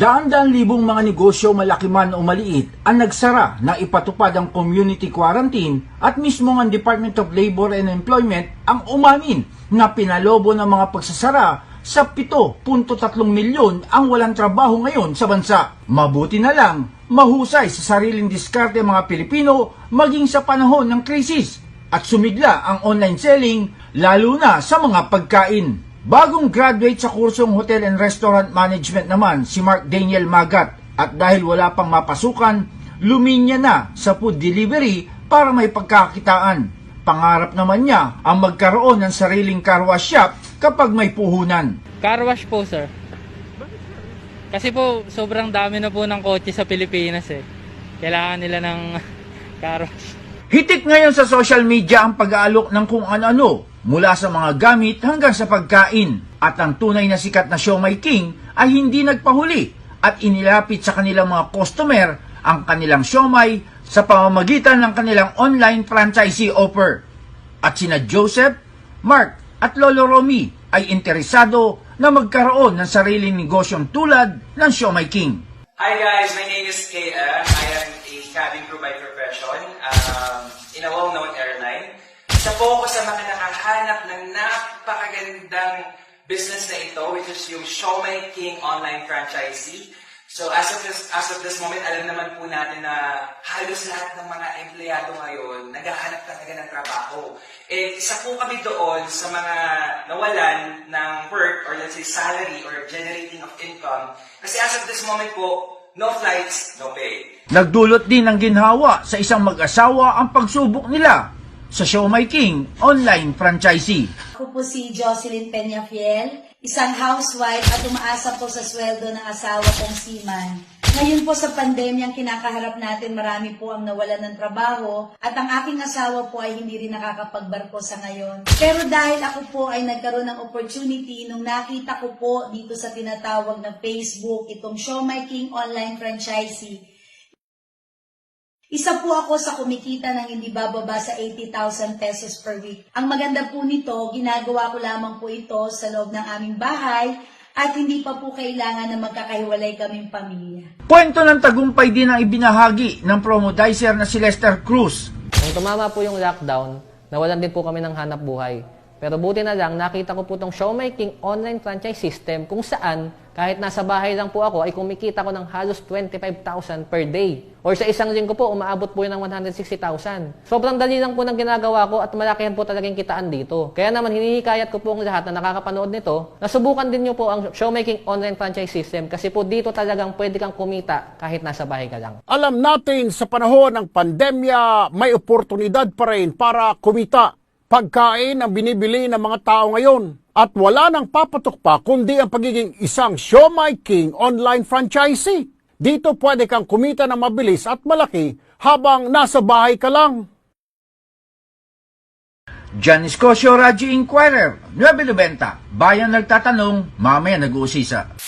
Daan-daan libong mga negosyo malaki man o maliit ang nagsara na ipatupad ang community quarantine at mismo ang Department of Labor and Employment ang umamin na pinalobo ng mga pagsasara sa 7.3 milyon ang walang trabaho ngayon sa bansa. Mabuti na lang, mahusay sa sariling diskarte ang mga Pilipino maging sa panahon ng krisis at sumigla ang online selling lalo na sa mga pagkain. Bagong graduate sa kursong Hotel and Restaurant Management naman si Mark Daniel Magat at dahil wala pang mapasukan, luminya na sa food delivery para may pagkakitaan. Pangarap naman niya ang magkaroon ng sariling car wash shop kapag may puhunan. Car wash po, sir. Kasi po, sobrang dami na po ng kotse sa Pilipinas eh. Kailangan nila ng car wash. Hitik ngayon sa social media ang pag-aalok ng kung ano-ano mula sa mga gamit hanggang sa pagkain. At ang tunay na sikat na Siomay King ay hindi nagpahuli at inilapit sa kanilang mga customer ang kanilang siomay sa pamamagitan ng kanilang online franchisee offer. At sina Joseph, Mark at Lolo Romy ay interesado na magkaroon ng sariling negosyong tulad ng Siomay King. Hi guys, my name is KM. I am a cabin crew by profession um, in a well-known airline. Isa po ako sa mga nakahanap ng napakagandang business na ito, which is yung Show My King online franchisee. So as of this as of this moment, alam naman po natin na halos lahat ng mga empleyado ngayon naghahanap talaga ng trabaho. Eh, isa po kami doon sa mga nawalan ng work or let's say salary or generating of income. Kasi as of this moment po, no flights, no pay. Nagdulot din ng ginhawa sa isang mag-asawa ang pagsubok nila sa Show My King online franchisee. Ako po si Jocelyn Peñafiel, isang housewife at umaasa po sa sweldo ng asawa kong seaman. Ngayon po sa pandemyang kinakaharap natin, marami po ang nawalan ng trabaho at ang aking asawa po ay hindi rin nakakapagbarko sa ngayon. Pero dahil ako po ay nagkaroon ng opportunity nung nakita ko po dito sa tinatawag na Facebook, itong Show My King online franchisee, isa po ako sa kumikita ng hindi bababa sa 80,000 pesos per week. Ang maganda po nito, ginagawa ko lamang po ito sa loob ng aming bahay at hindi pa po kailangan na magkakahiwalay kaming pamilya. Kwento ng tagumpay din ang ibinahagi ng promodizer na si Lester Cruz. Nung tumama po yung lockdown, nawalan din po kami ng hanap buhay. Pero buti na lang, nakita ko po itong Showmaking online franchise system kung saan kahit nasa bahay lang po ako ay kumikita ko ng halos 25,000 per day. Or sa isang linggo po, umaabot po yun ng 160,000. Sobrang dali lang po ng ginagawa ko at malakihan po talagang kitaan dito. Kaya naman hinihikayat ko po ang lahat na nakakapanood nito na subukan din nyo po ang Showmaking online franchise system kasi po dito talagang pwede kang kumita kahit nasa bahay ka lang. Alam natin sa panahon ng pandemya, may oportunidad pa rin para kumita. Pagkain ang binibili ng mga tao ngayon. At wala nang papatok pa kundi ang pagiging isang Show My King online franchisee. Dito pwede kang kumita ng mabilis at malaki habang nasa bahay ka lang. John Escocio, Radyo Inquirer, 990. Bayan nagtatanong, mamaya nag-uusisa.